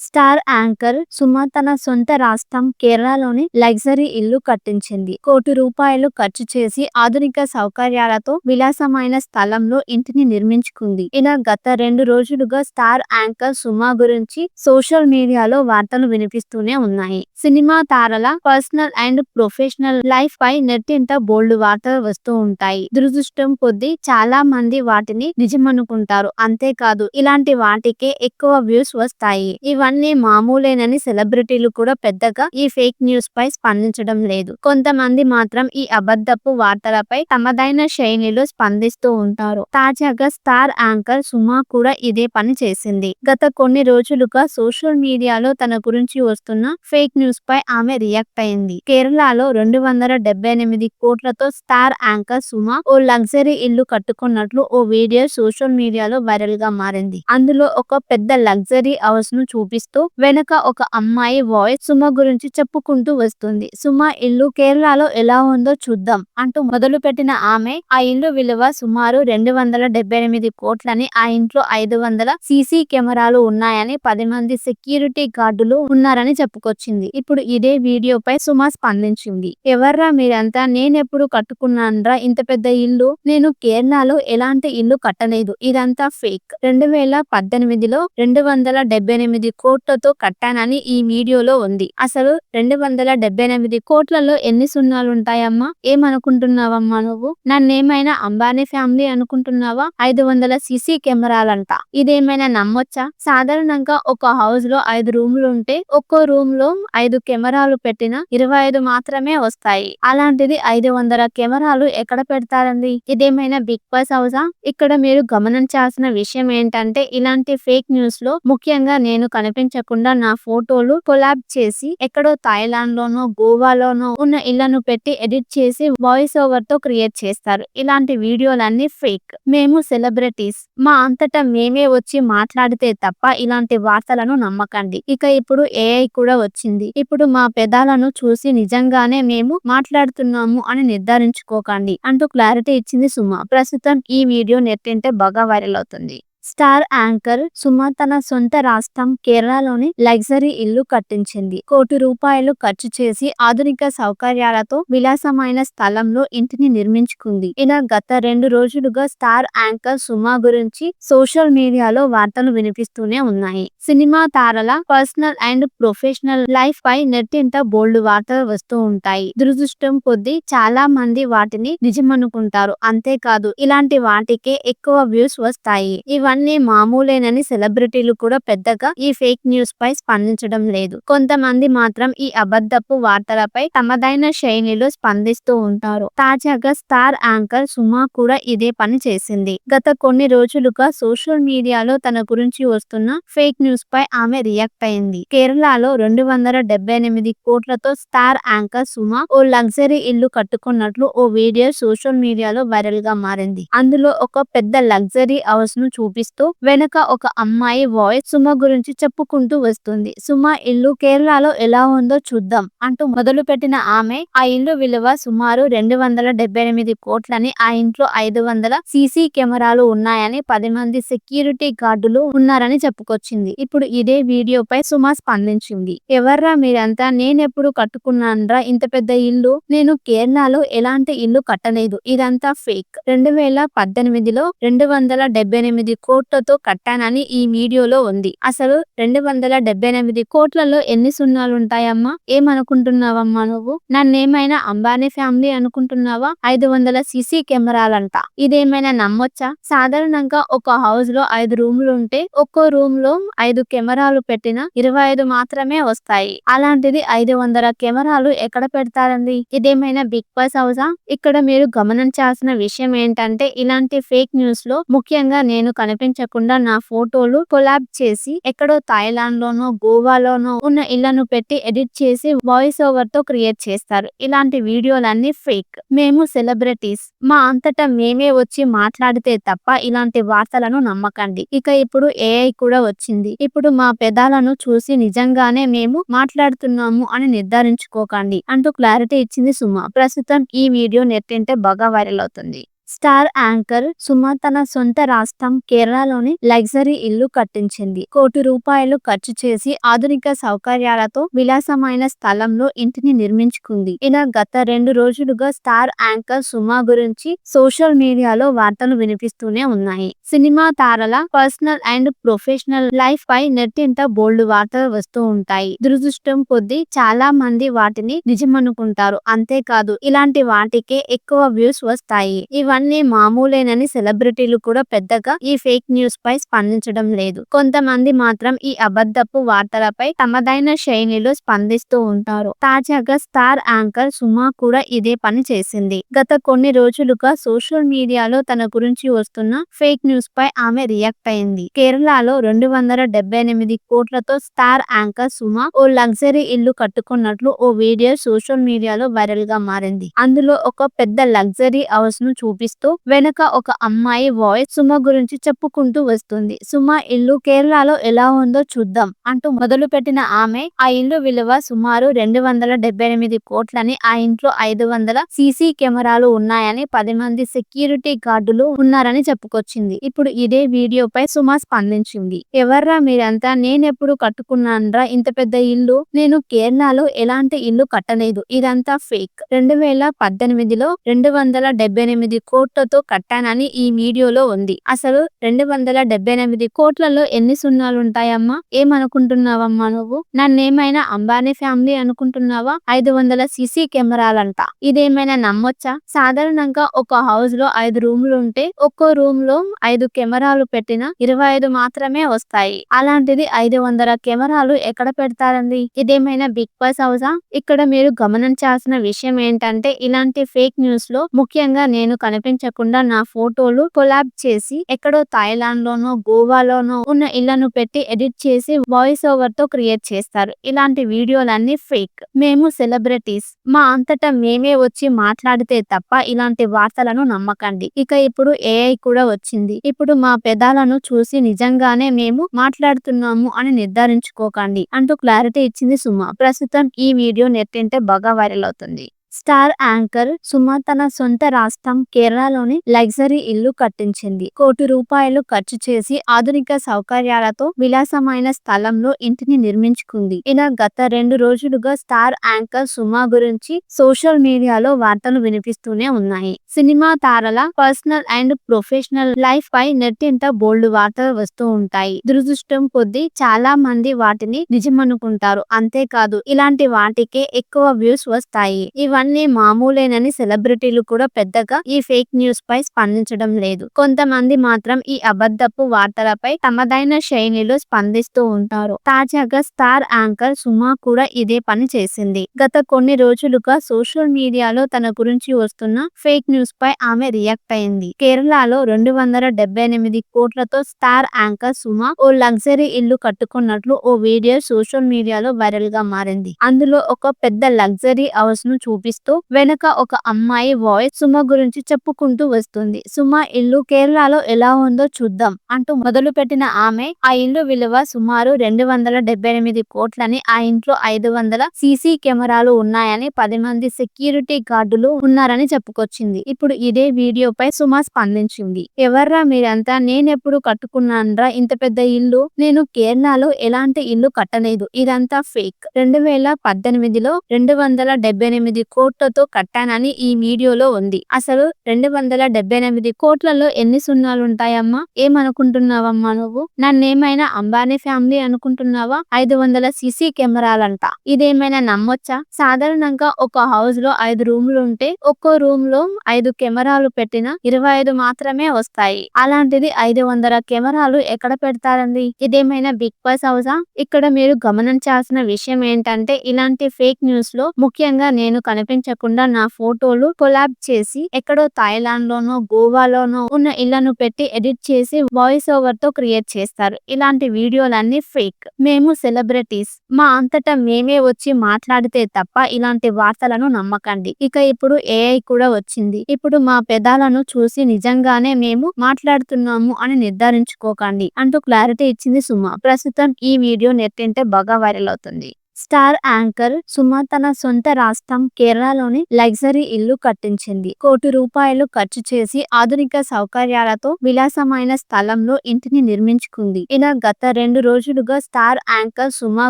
Star anchor Suma తన సొంత రాష్ట్రం కేరళలోని లగ్జరీ ఇల్లు కట్టించింది. కోటి రూపాయలు ఖర్చు చేసి ఆధునిక సౌకర్యాలతో విలాసమైన స్థలంలో ఇంటిని నిర్మించుకుంది. ఇలా గత రెండు రోజులుగా స్టార్ యాంకర్ సుమ గురించి సోషల్ మీడియాలో వార్తలు వినిపిస్తూనే ఉన్నాయి. సినిమా తారల పర్సనల్ అండ్ ప్రొఫెషనల్ లైఫ్ పై నెట్టింట బోల్డ్ వార్తలు వస్తూ ఉంటాయి. దురదృష్టం కొద్దీ చాలా మంది వాటిని నిజమనుకుంటారు. అంతేకాదు ఇలాంటి వాటికే ఎక్కువ వ్యూస్ వస్తాయి. ఇవన్నీ మామూలేనని సెలబ్రిటీలు కూడా పెద్దగా ఈ ఫేక్ న్యూస్ పై స్పందించడం లేదు. కొంతమంది మాత్రం ఈ అబద్ధపు వార్తలపై తమదైన శైలిలో స్పందిస్తూ ఉంటారు. తాజాగా స్టార్ యాంకర్ సుమా కూడా ఇదే పని చేసింది. గత కొన్ని రోజులుగా సోషల్ మీడియాలో తన గురించి వస్తున్న ఫేక్ న్యూస్ పై ఆమె రియాక్ట్ అయింది. కేరళలో రెండు వందల డెబ్బై ఎనిమిది కోట్లతో స్టార్ యాంకర్ సుమా ఓ లగ్జరీ ఇల్లు కట్టుకున్నట్లు ఓ వీడియో సోషల్ మీడియాలో వైరల్గా మారింది. అందులో ఒక పెద్ద లగ్జరీ హౌస్ను కనిపిస్తూ వెనక ఒక అమ్మాయి వాయిస్ సుమ గురించి చెప్పుకుంటూ వస్తుంది. సుమ ఇల్లు కేరళలో ఎలా ఉందో చూద్దాం అంటూ మొదలు పెట్టిన ఆమె ఆ ఇల్లు విలువ సుమారు రెండు వందల డెబ్బై ఎనిమిది కోట్లని ఆ ఇంట్లో ఐదు వందల సీసీ కెమెరాలు ఉన్నాయని పది మంది సెక్యూరిటీ గార్డులు ఉన్నారని చెప్పుకొచ్చింది. ఇప్పుడు ఇదే వీడియోపై సుమ స్పందించింది. ఎవర్రా మీరంతా? నేనెప్పుడు కట్టుకున్నానరా? ఇంత పెద్ద ఇల్లు? నేను కేరళలో ఎలాంటి ఇల్లు కట్టలేదు. ఇదంతా ఫేక్. రెండు వేల పద్దెనిమిదిలో రెండు వందల డెబ్బై ఎనిమిది కోట్లతో కట్టానని ఈ వీడియోలో ఉంది. అసలు రెండు వందల డెబ్బై ఎనిమిది కోట్లలో ఎన్ని సున్నాలు ఉంటాయమ్మా ఏమనుకుంటున్నావమ్మా నువ్వు? నన్నేమైనా అంబానీ ఫ్యామిలీ అనుకుంటున్నావా? ఐదు వందల సీసీ కెమెరాలంట. ఇదేమైనా నమ్మొచ్చా? సాధారణంగా ఒక హౌస్లో ఐదు రూములు ఉంటే ఒక్కో రూమ్లో ఐదు కెమెరాలు పెట్టిన ఇరవై ఐదు మాత్రమే వస్తాయి. అలాంటిది ఐదు వందల కెమెరాలు ఎక్కడ పెడతారండి? ఇదేమైనా బిగ్ బాస్ హౌసా ఇక్కడ మీరు గమనించాల్సిన విషయం ఏంటంటే ఇలాంటి ఫేక్ న్యూస్లో ముఖ్యంగా నేను కనిపించకుండా నా ఫోటోలు కొలాబ్ చేసి ఎక్కడో థాయిలాండ్ లోనో గోవాలోనో ఉన్న ఇళ్ళను పెట్టి ఎడిట్ చేసి వాయిస్ ఓవర్తో క్రియేట్ చేస్తారు. ఇలాంటి వీడియోలన్నీ ఫేక్. మేము సెలబ్రిటీస్. మా అంతటా మేమే వచ్చి మాట్లాడితే తప్ప ఇలాంటి వార్తలను నమ్మకండి. ఇక ఇప్పుడు ఏఐ కూడా వచ్చింది. ఇప్పుడు మా పెదాలను చూసి నిజంగానే మేము మాట్లాడుతున్నాము అని నిర్ధారించుకోకండి అంటూ క్లారిటీ ఇచ్చింది సుమ. ప్రస్తుతం ఈ వీడియో నెట్టింటే బాగా వైరల్ అవుతుంది. స్టార్ యాంకర్ సుమ తన సొంత రాష్ట్రం కేరళలోని లగ్జరీ ఇల్లు కట్టించింది. కోటి రూపాయలు ఖర్చు చేసి ఆధునిక సౌకర్యాలతో విలాసమైన స్థలంలో ఇంటిని నిర్మించుకుంది. ఇలా గత రెండు రోజులుగా స్టార్ యాంకర్ సుమ గురించి సోషల్ మీడియాలో వార్తలు వినిపిస్తూనే ఉన్నాయి. సినిమా తారల పర్సనల్ అండ్ ప్రొఫెషనల్ లైఫ్ పై నెట్టింత బోల్డ్ వార్తలు వస్తూ ఉంటాయి. దురదృష్టం కొద్దీ చాలా మంది వాటిని నిజమనుకుంటారు. అంతేకాదు ఇలాంటి వాటికే ఎక్కువ వ్యూస్ వస్తాయి. ఇవన్నీ మామూలేనని సెలబ్రిటీలు కూడా పెద్దగా ఈ ఫేక్ న్యూస్ పై స్పందించడం లేదు. కొంతమంది మాత్రం ఈ అబద్ధపు వార్తలపై తమదైన శైలిలో స్పందిస్తూ ఉంటారు. తాజాగా స్టార్ యాంకర్ సుమా కూడా ఇదే పని చేసింది. గత కొన్ని రోజులుగా సోషల్ మీడియాలో తన గురించి వస్తున్న ఫేక్ న్యూస్ పై ఆమె రియాక్ట్ అయింది. కేరళలో రెండు వందల డెబ్బై ఎనిమిది కోట్లతో స్టార్ యాంకర్ సుమా ఓ లగ్జరీ ఇల్లు కట్టుకున్నట్లు ఓ వీడియో సోషల్ మీడియాలో వైరల్గా మారింది. అందులో ఒక పెద్ద లగ్జరీ హౌస్ను చూపిస్తూ వెనక ఒక అమ్మాయి వాయిస్ సుమ గురించి చెప్పుకుంటూ వస్తుంది. సుమ ఇల్లు కేరళలో ఎలా ఉందో చూద్దాం అంటూ మొదలు పెట్టిన ఆమె ఆ ఇల్లు విలువ సుమారు రెండు వందల డెబ్బై ఎనిమిది కోట్లని ఆ ఇంట్లో ఐదు వందల సీసీ కెమెరాలు ఉన్నాయని పది మంది సెక్యూరిటీ గార్డులు ఉన్నారని చెప్పుకొచ్చింది. ఇప్పుడు ఇదే వీడియోపై సుమ స్పందించింది. ఎవర్రా మీరంతా? నేనెప్పుడు కట్టుకున్నానరా? ఇంత పెద్ద ఇల్లు? నేను కేరళలో ఎలాంటి ఇల్లు కట్టలేదు. ఇదంతా ఫేక్. రెండు వేల పద్దెనిమిదిలో రెండు వందల డెబ్బై ఎనిమిది కోట్లతో కట్టానని ఈ వీడియోలో ఉంది. అసలు రెండు వందల డెబ్బై ఎనిమిది కోట్లలో ఎన్ని సున్నాలు ఉంటాయమ్మా ఏమనుకుంటున్నావమ్మా నువ్వు? నన్నేమైనా అంబానీ ఫ్యామిలీ అనుకుంటున్నావా? ఐదు వందల సీసీ కెమెరాలంట. ఇదేమైనా నమ్మొచ్చా? సాధారణంగా ఒక హౌస్లో ఐదు రూములు ఉంటే ఒక్కో రూమ్లో ఐదు కెమెరాలు పెట్టిన ఇరవై ఐదు మాత్రమే వస్తాయి. అలాంటిది ఐదు వందల కెమెరాలు ఎక్కడ పెడతారండి? ఇదేమైనా బిగ్ బాస్ హౌసా ఇక్కడ మీరు గమనించాల్సిన విషయం ఏంటంటే ఇలాంటి ఫేక్ న్యూస్లో ముఖ్యంగా నేను కనిపించకుండా నా ఫోటోలు కొలాబ్ చేసి ఎక్కడో థాయిలాండ్ లోనో గోవాలోనో ఉన్న ఇళ్ళను పెట్టి ఎడిట్ చేసి వాయిస్ ఓవర్తో క్రియేట్ చేస్తారు. ఇలాంటి వీడియోలన్నీ ఫేక్. మేము సెలబ్రిటీస్. మా అంతటా మేమే వచ్చి మాట్లాడితే తప్ప ఇలాంటి వార్తలను నమ్మకండి. ఇక ఇప్పుడు ఏఐ కూడా వచ్చింది. ఇప్పుడు మా పెదాలను చూసి నిజంగానే మేము మాట్లాడుతున్నాము అని నిర్ధారించుకోకండి అంటూ క్లారిటీ ఇచ్చింది సుమ. ప్రస్తుతం ఈ వీడియో నెట్టింటే బాగా వైరల్ అవుతుంది. స్టార్ యాంకర్ సుమ తన సొంత రాష్ట్రం కేరళలోని లగ్జరీ ఇల్లు కట్టించింది. కోటి రూపాయలు ఖర్చు చేసి ఆధునిక సౌకర్యాలతో విలాసమైన స్థలంలో ఇంటిని నిర్మించుకుంది. ఇలా గత రెండు రోజులుగా స్టార్ యాంకర్ సుమ గురించి సోషల్ మీడియాలో వార్తలు వినిపిస్తూనే ఉన్నాయి. సినిమా తారల పర్సనల్ అండ్ ప్రొఫెషనల్ లైఫ్ పై నెట్టింట బోల్డ్ వార్తలు వస్తూ ఉంటాయి. దురదృష్టం కొద్దీ చాలా మంది వాటిని నిజమనుకుంటారు. అంతేకాదు ఇలాంటి వాటికే ఎక్కువ వ్యూస్ వస్తాయి. ఇవన్నీ మామూలేనని సెలబ్రిటీలు కూడా పెద్దగా ఈ ఫేక్ న్యూస్ పై స్పందించడం లేదు. కొంతమంది మాత్రం ఈ అబద్ధపు వార్తలపై తమదైన శైలిలో స్పందిస్తూ ఉంటారు. తాజాగా స్టార్ యాంకర్ సుమా కూడా ఇదే పని చేసింది. గత కొన్ని రోజులుగా సోషల్ మీడియాలో తన గురించి వస్తున్న ఫేక్ న్యూస్ పై ఆమె రియాక్ట్ అయింది. కేరళలో రెండు వందల డెబ్బై ఎనిమిది కోట్లతో స్టార్ యాంకర్ సుమా ఓ లగ్జరీ ఇల్లు కట్టుకున్నట్లు ఓ వీడియో సోషల్ మీడియాలో వైరల్గా మారింది. అందులో ఒక పెద్ద లగ్జరీ హౌస్ను చూపిస్తూ వెనక ఒక అమ్మాయి వాయిస్ సుమ గురించి చెప్పుకుంటూ వస్తుంది. సుమ ఇల్లు కేరళలో ఎలా ఉందో చూద్దాం అంటూ మొదలు పెట్టిన ఆమె ఆ ఇల్లు విలువ సుమారు రెండు వందల డెబ్బై ఎనిమిది కోట్లని ఆ ఇంట్లో ఐదు వందల సీసీ కెమెరాలు ఉన్నాయని పది మంది సెక్యూరిటీ గార్డులు ఉన్నారని చెప్పుకొచ్చింది. ఇప్పుడు ఇదే వీడియోపై సుమ స్పందించింది. ఎవర్రా మీరంతా? నేనెప్పుడు కట్టుకున్నానరా? ఇంత పెద్ద ఇల్లు? నేను కేరళలో ఎలాంటి ఇల్లు కట్టలేదు. ఇదంతా ఫేక్. రెండు వేల పద్దెనిమిదిలో రెండు వందల డెబ్బై ఎనిమిది కోట్లతో కట్టానని ఈ వీడియోలో ఉంది. అసలు రెండు వందల డెబ్బై ఎనిమిది కోట్లలో ఎన్ని సున్నాలు ఉంటాయమ్మా ఏమనుకుంటున్నావమ్మా నువ్వు? నన్నేమైనా అంబానీ ఫ్యామిలీ అనుకుంటున్నావా? ఐదు వందల సీసీ కెమెరాలంట. ఇదేమైనా నమ్మొచ్చా? సాధారణంగా ఒక హౌస్లో ఐదు రూములు ఉంటే ఒక్కో రూమ్లో ఐదు కెమెరాలు పెట్టిన ఇరవై ఐదు మాత్రమే వస్తాయి. అలాంటిది ఐదు వందల కెమెరాలు ఎక్కడ పెడతారండి? ఇదేమైనా బిగ్ బాస్ హౌసా ఇక్కడ మీరు గమనించాల్సిన విషయం ఏంటంటే ఇలాంటి ఫేక్ న్యూస్లో ముఖ్యంగా నేను కనిపించకుండా నా ఫోటోలు కొలాబ్ చేసి ఎక్కడో థాయిలాండ్ లోనో గోవాలోనో ఉన్న ఇళ్ళను పెట్టి ఎడిట్ చేసి వాయిస్ ఓవర్తో క్రియేట్ చేస్తారు. ఇలాంటి వీడియోలన్నీ ఫేక్. మేము సెలబ్రిటీస్. మా అంతటా మేమే వచ్చి మాట్లాడితే తప్ప ఇలాంటి వార్తలను నమ్మకండి. ఇక ఇప్పుడు ఏఐ కూడా వచ్చింది. ఇప్పుడు మా పెదాలను చూసి నిజంగానే మేము మాట్లాడుతున్నాము అని నిర్ధారించుకోకండి అంటూ క్లారిటీ ఇచ్చింది సుమ. ప్రస్తుతం ఈ వీడియో నెట్టింటే బాగా వైరల్ అవుతుంది. స్టార్ యాంకర్ సుమ తన సొంత రాష్ట్రం కేరళలోని లగ్జరీ ఇల్లు కట్టించింది. కోటి రూపాయలు ఖర్చు చేసి ఆధునిక సౌకర్యాలతో విలాసమైన స్థలంలో ఇంటిని నిర్మించుకుంది. ఇలా గత రెండు రోజులుగా స్టార్ యాంకర్ సుమ గురించి సోషల్ మీడియాలో వార్తలు వినిపిస్తూనే ఉన్నాయి. సినిమా తారల పర్సనల్ అండ్ ప్రొఫెషనల్ లైఫ్ పై నెట్టింట బోల్డ్ వార్తలు వస్తూ ఉంటాయి. దురదృష్టం కొద్దీ చాలా మంది వాటిని నిజమనుకుంటారు. అంతేకాదు ఇలాంటి వాటికే ఎక్కువ వ్యూస్ వస్తాయి. ఇవన్నీ మామూలేనని సెలబ్రిటీలు కూడా పెద్దగా ఈ ఫేక్ న్యూస్ పై స్పందించడం లేదు. కొంతమంది మాత్రం ఈ అబద్ధపు వార్తలపై తమదైన శైలిలో స్పందిస్తూ ఉంటారు. తాజాగా స్టార్ యాంకర్ సుమా కూడా ఇదే పని చేసింది. గత కొన్ని రోజులుగా సోషల్ మీడియాలో తన గురించి వస్తున్న ఫేక్ న్యూస్ పై ఆమె రియాక్ట్ అయింది. కేరళలో రెండు వందల డెబ్బై ఎనిమిది కోట్లతో స్టార్ యాంకర్ సుమా ఓ లగ్జరీ ఇల్లు కట్టుకున్నట్లు ఓ వీడియో సోషల్ మీడియాలో వైరల్గా మారింది. అందులో ఒక పెద్ద లగ్జరీ హౌస్ను చూపి కనిపిస్తూ వెనక ఒక అమ్మాయి వాయిస్ సుమ గురించి చెప్పుకుంటూ వస్తుంది. సుమ ఇల్లు కేరళలో ఎలా ఉందో చూద్దాం అంటూ మొదలు పెట్టిన ఆమె ఆ ఇల్లు విలువ సుమారు రెండు వందల డెబ్బై ఎనిమిది కోట్లని ఆ ఇంట్లో ఐదు వందల సీసీ కెమెరాలు ఉన్నాయని పది మంది సెక్యూరిటీ గార్డులు ఉన్నారని చెప్పుకొచ్చింది. ఇప్పుడు ఇదే వీడియోపై సుమ స్పందించింది. ఎవర్రా మీరంతా? నేనెప్పుడు కట్టుకున్నానరా? ఇంత పెద్ద ఇల్లు? నేను కేరళలో ఎలాంటి ఇల్లు కట్టలేదు. ఇదంతా ఫేక్ రెండు వేల పద్దెనిమిదిలో రెండు వందల డెబ్బై ఎనిమిది కోట్లతో కట్టానని ఈ వీడియోలో ఉంది. అసలు రెండు వందల డెబ్బై ఎనిమిది కోట్లలో ఎన్ని సున్నాలు ఉంటాయమ్మా ఏమనుకుంటున్నావమ్మా నువ్వు? నన్నేమైనా అంబానీ ఫ్యామిలీ అనుకుంటున్నావా? ఐదు వందల సీసీ కెమెరాలంట. ఇదేమైనా నమ్మొచ్చా? సాధారణంగా ఒక హౌస్లో ఐదు రూములు ఉంటే ఒక్కో రూమ్లో ఐదు కెమెరాలు పెట్టిన ఇరవై ఐదు మాత్రమే వస్తాయి. అలాంటిది ఐదు వందల కెమెరాలు ఎక్కడ పెడతారండి? ఇదేమైనా బిగ్ బాస్ హౌసా ఇక్కడ మీరు గమనించాల్సిన విషయం ఏంటంటే ఇలాంటి ఫేక్ న్యూస్లో ముఖ్యంగా నేను కనిపించకుండా నా ఫోటోలు కొలాబ్ చేసి ఎక్కడో థాయిలాండ్ లోనో గోవాలోనో ఉన్న ఇళ్ళను పెట్టి ఎడిట్ చేసి వాయిస్ ఓవర్తో క్రియేట్ చేస్తారు. ఇలాంటి వీడియోలన్నీ ఫేక్. మేము సెలబ్రిటీస్. మా అంతటా మేమే వచ్చి మాట్లాడితే తప్ప ఇలాంటి వార్తలను నమ్మకండి. ఇక ఇప్పుడు ఏఐ కూడా వచ్చింది. ఇప్పుడు మా పెదాలను చూసి నిజంగానే మేము మాట్లాడుతున్నాము అని నిర్ధారించుకోకండి అంటూ క్లారిటీ ఇచ్చింది సుమ. ప్రస్తుతం ఈ వీడియో నెట్టింటే బాగా వైరల్ అవుతుంది. స్టార్ యాంకర్ సుమ తన సొంత రాష్ట్రం కేరళలోని లగ్జరీ ఇల్లు కట్టించింది. కోటి రూపాయలు ఖర్చు చేసి ఆధునిక సౌకర్యాలతో విలాసమైన స్థలంలో ఇంటిని నిర్మించుకుంది. ఇలా గత రెండు రోజులుగా స్టార్ యాంకర్ సుమ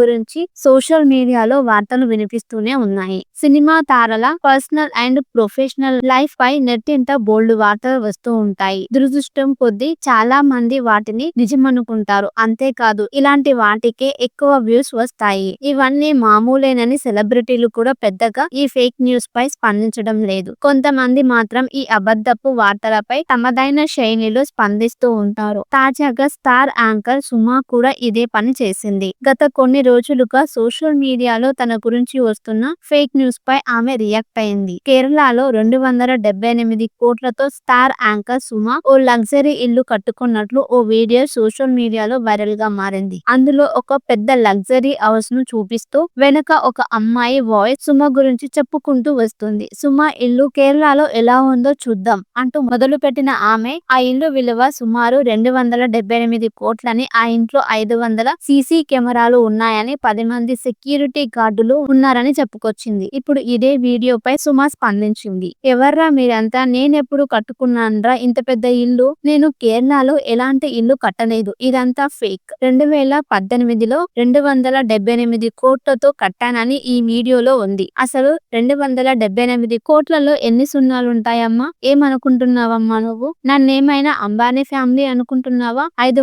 గురించి సోషల్ మీడియాలో వార్తలు వినిపిస్తూనే ఉన్నాయి. సినిమా తారల పర్సనల్ అండ్ ప్రొఫెషనల్ లైఫ్ పై నెట్టింట బోల్డ్ వార్తలు వస్తూ ఉంటాయి. దురదృష్టం కొద్దీ చాలా మంది వాటిని నిజమనుకుంటారు. అంతేకాదు ఇలాంటి వాటికే ఎక్కువ వ్యూస్ వస్తాయి. ఇవన్నీ మామూలేనని సెలబ్రిటీలు కూడా పెద్దగా ఈ ఫేక్ న్యూస్ పై స్పందించడం లేదు. కొంతమంది మాత్రం ఈ అబద్ధపు వార్తలపై తమదైన శైలిలో స్పందిస్తూ ఉంటారు. తాజాగా స్టార్ యాంకర్ సుమా కూడా ఇదే పని చేసింది. గత కొన్ని రోజులుగా సోషల్ మీడియాలో తన గురించి వస్తున్న ఫేక్ న్యూస్ పై ఆమె రియాక్ట్ అయింది. కేరళలో రెండు వందల డెబ్బై ఎనిమిది కోట్లతో స్టార్ యాంకర్ సుమా ఓ లగ్జరీ ఇల్లు కట్టుకున్నట్లు ఓ వీడియో సోషల్ మీడియాలో వైరల్గా మారింది. అందులో ఒక పెద్ద లగ్జరీ హౌస్ను కనిపిస్తూ వెనక ఒక అమ్మాయి వాయిస్ సుమ గురించి చెప్పుకుంటూ వస్తుంది. సుమ ఇల్లు కేరళలో ఎలా ఉందో చూద్దాం అంటూ మొదలు పెట్టిన ఆమె ఆ ఇల్లు విలువ సుమారు రెండు వందల డెబ్బై ఎనిమిది కోట్లని ఆ ఇంట్లో ఐదు వందల సీసీ కెమెరాలు ఉన్నాయని పది మంది సెక్యూరిటీ గార్డులు ఉన్నారని చెప్పుకొచ్చింది. ఇప్పుడు ఇదే వీడియోపై సుమ స్పందించింది. ఎవర్రా మీరంతా? నేనెప్పుడు కట్టుకున్నానరా? ఇంత పెద్ద ఇల్లు? నేను కేరళలో ఎలాంటి ఇల్లు కట్టలేదు. ఇదంతా ఫేక్. రెండు వేల పద్దెనిమిదిలో రెండు వందల డెబ్బై ఎనిమిది కోట్లతో కట్టానని ఈ వీడియోలో ఉంది. అసలు రెండు వందల డెబ్బై ఎనిమిది కోట్లలో ఎన్ని సున్నాలు ఉంటాయమ్మా ఏమనుకుంటున్నావమ్మా నువ్వు? నన్నేమైనా అంబానీ ఫ్యామిలీ అనుకుంటున్నావా? ఐదు